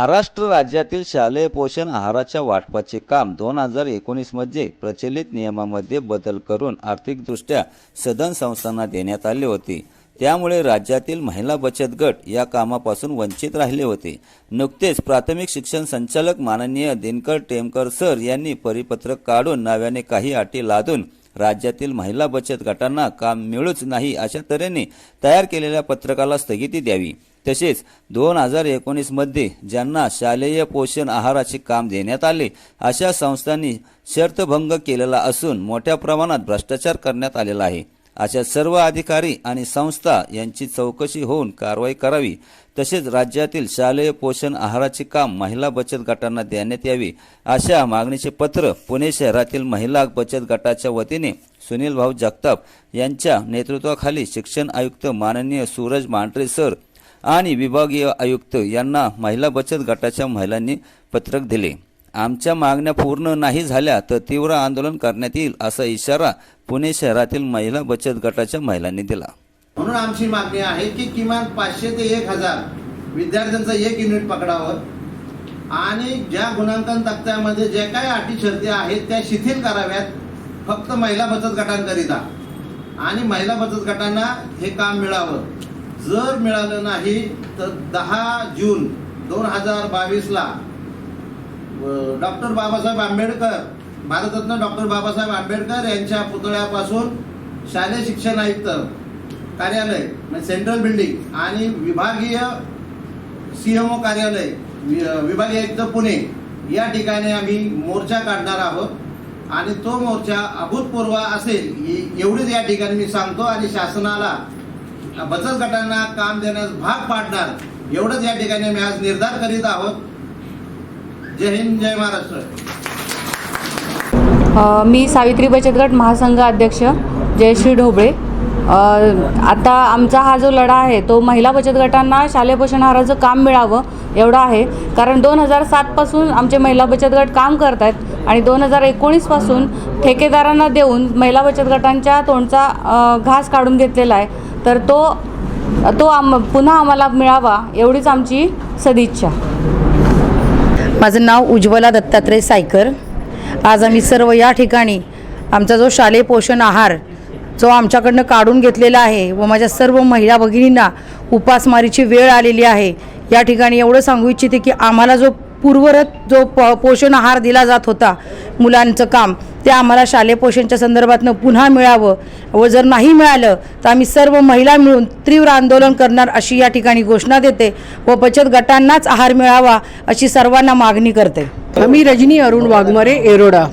महाराष्ट्र राज्यातील शालेय पोषण आहाराच्या वाटपाचे काम दोन हजार एकोणीसमध्ये प्रचलित नियमामध्ये बदल करून आर्थिकदृष्ट्या सदन संस्थांना देण्यात आले होते. त्यामुळे राज्यातील महिला बचत गट या कामापासून वंचित राहिले होते. नुकतेच प्राथमिक शिक्षण संचालक माननीय दिनकर टेमकर सर यांनी परिपत्रक काढून नव्याने काही अटी लादून राज्यातील महिला बचत गटांना काम मिळूच नाही अशा तऱ्हेने तयार केलेल्या पत्रकाला स्थगिती द्यावी. तसेच दोन हजार एकोणीसमध्ये ज्यांना शालेय पोषण आहाराचे काम देण्यात आले अशा संस्थांनी शर्तभंग केलेला असून मोठ्या प्रमाणात भ्रष्टाचार करण्यात आलेला आहे. अशा सर्व अधिकारी आणि संस्था यांची चौकशी होऊन कारवाई करावी. तसेच राज्यातील शालेय पोषण आहाराचे काम महिला बचत गटांना देण्यात यावे अशा मागणीचे पत्र पुणे शहरातील महिला बचत गटाच्या वतीने सुनील भाऊ जगताप यांच्या नेतृत्वाखाली शिक्षण आयुक्त माननीय सूरज मांढरे सर आणि विभागीय आयुक्त यांना महिला बचत गटाच्या महिलांनी पत्रक दिले. आमच्या मागण्या पूर्ण नाही झाल्या तर तीव्र आंदोलन करण्यात येईल असा इशारा पुणे शहरातील महिला बचत गटाच्या महिलांनी दिला. म्हणून आमची मागणी आहे की किमान पाचशे ते एक हजार विद्यार्थ्यांचं एक युनिट पकडावं आणि ज्या गुणांकन तक्त्यामध्ये जे काही अटी शर्ती आहेत त्या शिथिल कराव्यात फक्त महिला बचत गटांकरिता. आणि महिला बचत गटांना हे काम मिळावं. जर मिळालं नाही तर दहा जून दोन हजार बावीसला डॉक्टर बाबासाहेब आंबेडकर भारतरत्न डॉक्टर बाबासाहेब आंबेडकर यांच्या पुतळ्यापासून शालेय शिक्षण आयुक्त कार्यालय म्हणजे सेंट्रल बिल्डिंग आणि विभागीय सीएमओ कार्यालय वि- विभागीय आयुक्त पुणे या ठिकाणी आम्ही मोर्चा काढणार आहोत. आणि तो मोर्चा अभूतपूर्व असेल एवढीच या ठिकाणी मी सांगतो. आणि शासनाला बचत गटांना काम देण्यास भाग पाडणार. एवढंच या ठिकाणी मी आज निर्धार करीत आहोत. जय हिंद जय महाराष्ट्र. मी सावित्री बचत गट महासंघ अध्यक्ष जयश्री ढोबळे. आता आमचा हा जो लढा आहे तो महिला बचत गटांना शालेय पोषण आहाराचं काम मिळावं एवढं आहे. कारण दोन हजार सातपासून आमचे महिला बचत गट काम करत आहेत आणि दोन हजार एकोणीसपासून ठेकेदारांना देऊन महिला बचत गटांच्या तोंडचा घास काढून घेतलेला आहे. तर तो तो आम पुन्हा आम्हाला मिळावा एवढीच आमची सदिच्छा. माझं नाव उज्ज्वला दत्तात्रय सायकर. आज आम्ही सर्व या ठिकाणी आमचा जो शालेय पोषण आहार जो आमच्याकडनं काढून घेतलेला आहे व माझ्या सर्व महिला भगिनींना उपासमारीची वेळ आलेली आहे या ठिकाणी एवढं सांगू इच्छिते की आम्हाला जो पूर्वरत जो प पोषण आहार दिला जात होता मुलांचं काम ते आम्हाला शालेय पोषणच्या संदर्भातनं पुन्हा मिळावं व जर नाही मिळालं तर आम्ही सर्व महिला मिळून तीव्र आंदोलन करणार अशी या ठिकाणी घोषणा देते व बचत गटांनाच आहार मिळावा अशी सर्वांना मागणी करते. आम्ही रजनी अरुण वाघमारे एरोडा.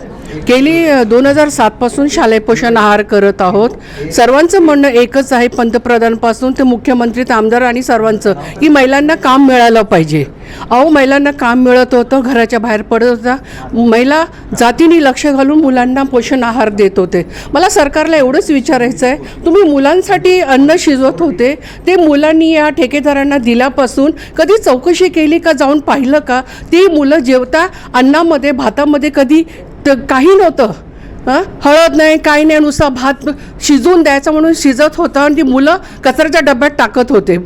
गेली दोन हजार सातपासून शालेय पोषण आहार करत आहोत. सर्वांचं म्हणणं एकच आहे पंतप्रधानपासून ते मुख्यमंत्री आमदार आणि सर्वांचं की महिलांना काम मिळालं पाहिजे. अहो महिलांना काम मिळत होतं घराच्या बाहेर पडत होता. महिला जातीने लक्ष घालून मुलांना पोषण आहार देत होते. मला सरकारला एवढंच विचारायचं आहे तुम्ही मुलांसाठी अन्न शिजवत होते ते मुलांनी या ठेकेदारांना दिल्यापासून कधी चौकशी केली का जाऊन पाहिलं का? ती मुलं जेवता अन्नामध्ये भातामध्ये कधी काही नव्हतं. हळद नाही काही नाही नुसता भात शिजवून द्यायचा म्हणून शिजत होतं आणि ती मुलं कचऱ्याच्या डब्यात टाकत होते.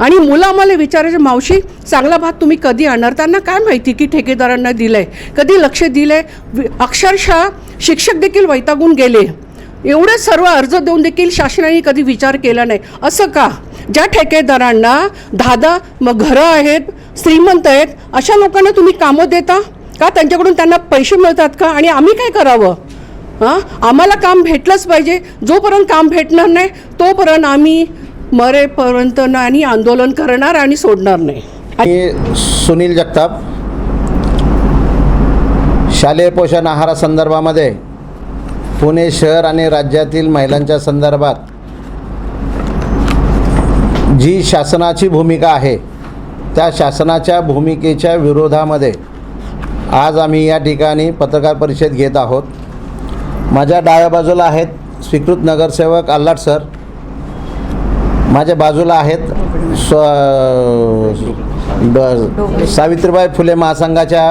आणि मुलं आम्हाला विचारायचे मावशी चांगला भात तुम्ही कधी आणणार? त्यांना काय माहिती की ठेकेदारांना दिलं आहे कधी लक्ष दिलं आहे अक्षरशः शिक्षक देखील वैतागून गेले. एवढे सर्व अर्ज देऊन देखील शासनाने कधी विचार केला नाही. असं का? ज्या ठेकेदारांना दादा मग घरं आहेत श्रीमंत आहेत अशा लोकांना तुम्ही कामं देता? का त्यांच्याकडून त्यांना पैसे मिळतात का? आणि आम्ही काय करावं? हां? आम्हाला काम भेटलंच पाहिजे. जोपर्यंत काम भेटणार नाही तोपर्यंत आम्ही मरेपर्यंत आणि आंदोलन करणार आणि सोडणार नाही. सुनील जगताप शालेय पोषण आहारासंदर्भामध्ये पुणे शहर आणि राज्यातील महिलांच्या संदर्भात जी शासनाची भूमिका आहे त्या शासनाच्या भूमिकेच्या विरोधामध्ये आज आम्ही या ठिकाणी पत्रकार परिषद घेत आहोत. माझ्या डाव्या बाजूला आहेत स्वीकृत नगरसेवक आल्हाट सर. माझ्या बाजूला आहेत स्व सावित्रीबाई फुले महासंघाच्या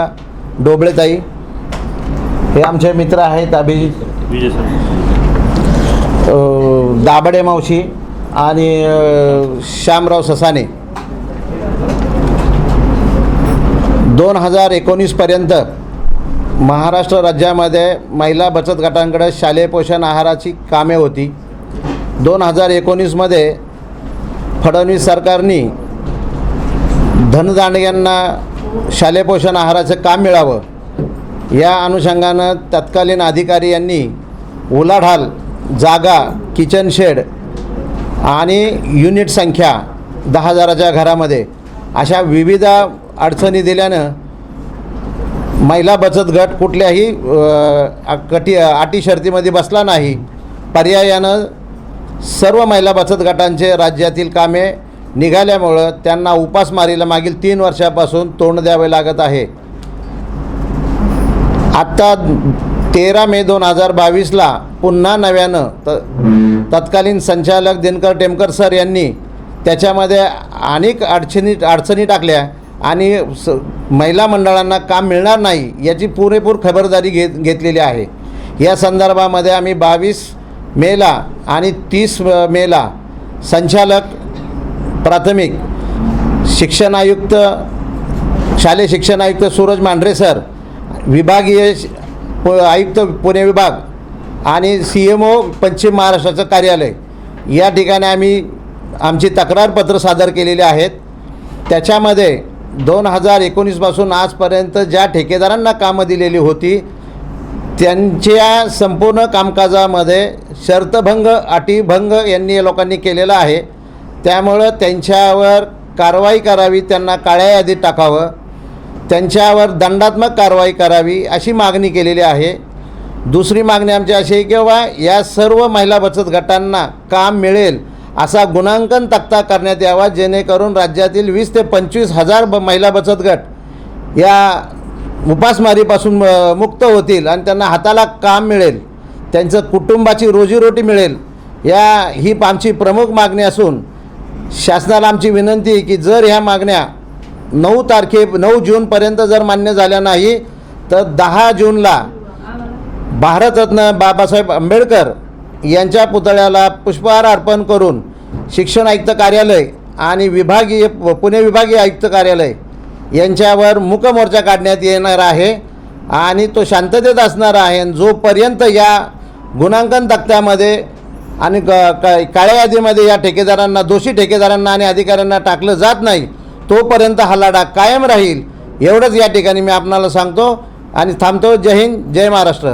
डोबळेताई. हे आमचे मित्र आहेत अभिजित. दाबडे मावशी आणि श्यामराव ससाने. दोन हजार एकोणीसपर्यंत महाराष्ट्र राज्यामध्ये महिला बचत गटांकडे शालेय पोषण आहाराची कामे होती. दोन हजार एकोणीसमध्ये फडणवीस सरकारनी धनदांडग्यांना शालेय पोषण आहाराचं काम मिळावं. या अनुषंगानं तत्कालीन अधिकारी यांनी उलाढाल जागा किचन शेड आणि युनिट संख्या दहा हजाराच्या घरामध्ये अशा विविध अडचणी दिल्यानं महिला बचत गट कुठल्याही कटी अटी शर्तीमध्ये बसला नाही. पर्यायानं सर्व महिला बचत गटांचे राज्यातील कामे निघाल्यामुळं त्यांना उपासमारीला मागील तीन वर्षापासून तोंड द्यावे लागत आहे. आत्ता तेरा मे दोन हजार बावीसला पुन्हा नव्यानं त तत्कालीन संचालक दिनकर टेमकर सर यांनी त्याच्यामध्ये अनेक अडचणी अडचणी टाकल्या. आणि स महिला मंडळांना काम मिळणार नाही याची पुरेपूर खबरदारी घेत घेतलेली आहे. या संदर्भामध्ये आम्ही बावीस मेला आणि तीस मेला संचालक प्राथमिक शिक्षण आयुक्त शालेय शिक्षण आयुक्त सूरज मांढरे सर विभागीय श- आयुक्त पुणे विभाग आणि सी एम ओ पश्चिम महाराष्ट्राचं कार्यालय. या ठिकाणी आम्ही आमची तक्रारपत्र सादर केलेली आहेत. त्याच्यामध्ये दोन हजार एकोणीसपासून आजपर्यंत ज्या ठेकेदारांना कामं दिलेली होती त्यांच्या संपूर्ण कामकाजामध्ये शर्तभंग अटीभंग यांनी या लोकांनी केलेला आहे. त्यामुळं त्यांच्यावर कारवाई करावी त्यांना काळ्या यादीत टाकावं त्यांच्यावर दंडात्मक कारवाई करावी अशी मागणी केलेली आहे. दुसरी मागणी आमची अशी आहे की बाबा या सर्व महिला बचत गटांना काम मिळेल असा गुणांकन तक्ता करण्यात यावा जेणेकरून राज्यातील वीस ते पंचवीस हजार ब महिला बचत गट या उपासमारीपासून मुक्त होतील आणि त्यांना हाताला काम मिळेल त्यांचं कुटुंबाची रोजीरोटी मिळेल या ही आमची प्रमुख मागणी असून शासनाला आमची विनंती आहे की जर ह्या मागण्या नऊ तारखे नऊ जूनपर्यंत जर मान्य झाल्या नाही तर दहा जूनला भारतरत्न बाबासाहेब आंबेडकर यांच्या पुतळ्याला पुष्पहार अर्पण करून शिक्षण आयुक्त कार्यालय आणि विभागीय पुणे विभागीय आयुक्त कार्यालय यांच्यावर मूकमोर्चा काढण्यात येणार आहे आणि तो शांततेत असणार आहे. आणि जोपर्यंत या गुणांकन तक्त्यामध्ये आणि क काळ्या यादीमध्ये या ठेकेदारांना दोषी ठेकेदारांना आणि अधिकाऱ्यांना टाकलं जात नाही तोपर्यंत हा लढा कायम राहील एवढंच या ठिकाणी मी आपणाला सांगतो. आणि थांबतो. जय हिंद जय महाराष्ट्र.